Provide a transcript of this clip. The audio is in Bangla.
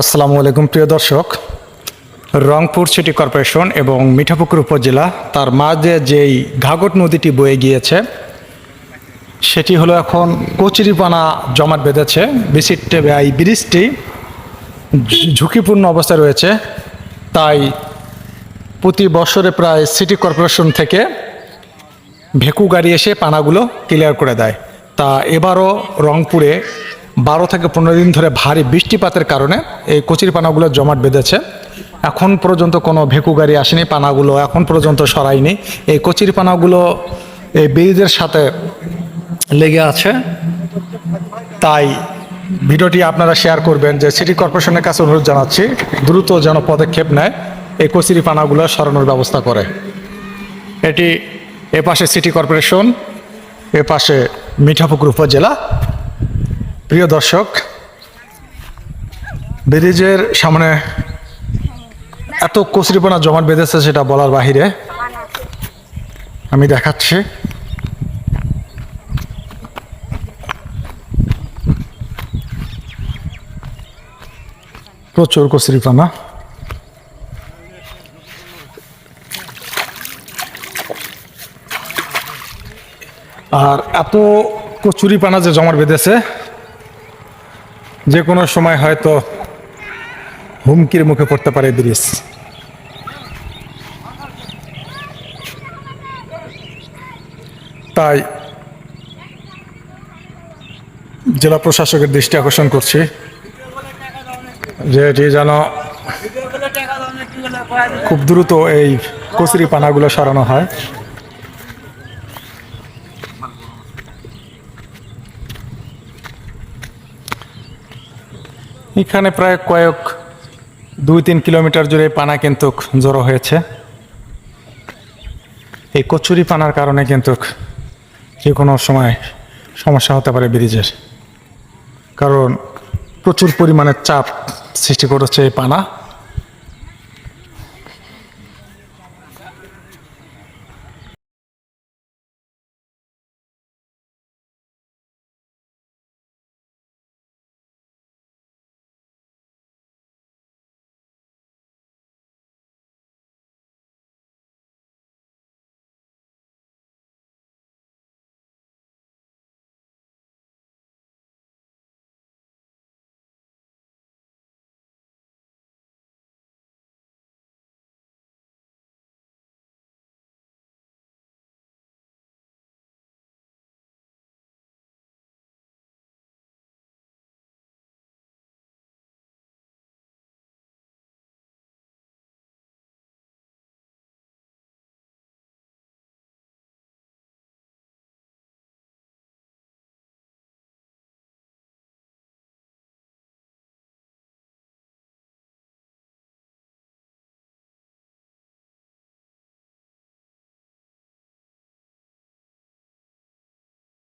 আসসালামু আলাইকুম, প্রিয় দর্শক। রংপুর সিটি কর্পোরেশন এবং মিঠাপুকুর উপজেলা, তার মাঝে যেই ঘাগট নদীটি বয়ে গিয়েছে, সেটি হলো এখন কচুরিপানা জমাট বেঁধেছে। বিচিট্টে এই ব্রিজটি ঝুঁকিপূর্ণ অবস্থায় রয়েছে। তাই প্রতি বছরে প্রায় সিটি কর্পোরেশন থেকে ভেকু গাড়ি এসে পানাগুলো ক্লিয়ার করে দেয়। তা এবারও রংপুরে বারো থেকে পনেরো দিন ধরে ভারী বৃষ্টিপাতের কারণে এই কচির পানাগুলো জমাট বেঁধেছে। এখন পর্যন্ত কোনো ভেকু গাড়ি আসেনি, পানাগুলো এখন পর্যন্ত সরায়নি। এই কচির পানাগুলো এই ব্রিজের সাথে লেগে আছে। তাই ভিডিওটি আপনারা শেয়ার করবেন যে সিটি কর্পোরেশনের কাছে অনুরোধ জানাচ্ছি, দ্রুত যেন পদক্ষেপ নেয়, এই কচিরি পানাগুলো সরানোর ব্যবস্থা করে। এটি এ পাশে সিটি কর্পোরেশন এ পাশে মিঠাপুকুর উপজেলা। প্রিয় দর্শক, ব্রিজের সামনে এত কচুরিপানা জমাট বেঁধেছে সেটা বলার বাহিরে আমি দেখাচ্ছি। প্রচুর কচুরিপানা। আর এত কচুরি পানা যে জমাট বেঁধেছে যে কোনো সময় হয়তো হুমকির মুখে পড়তে পারে ব্রিজ তাই জেলা প্রশাসকের দৃষ্টি আকর্ষণ করছি যে এটি যেন খুব দ্রুত এই কচুরি পানাগুলো সরানো হয়। এখানে প্রায় কয়েক দুই তিন কিলোমিটার জুড়ে পানা কিন্তু জড়ো হয়েছে। এই কচুরি পানার কারণে কিন্তু যে কোনো সময় সমস্যা হতে পারে ব্রিজের। কারণ প্রচুর পরিমাণে চাপ সৃষ্টি করেছে এই পানা।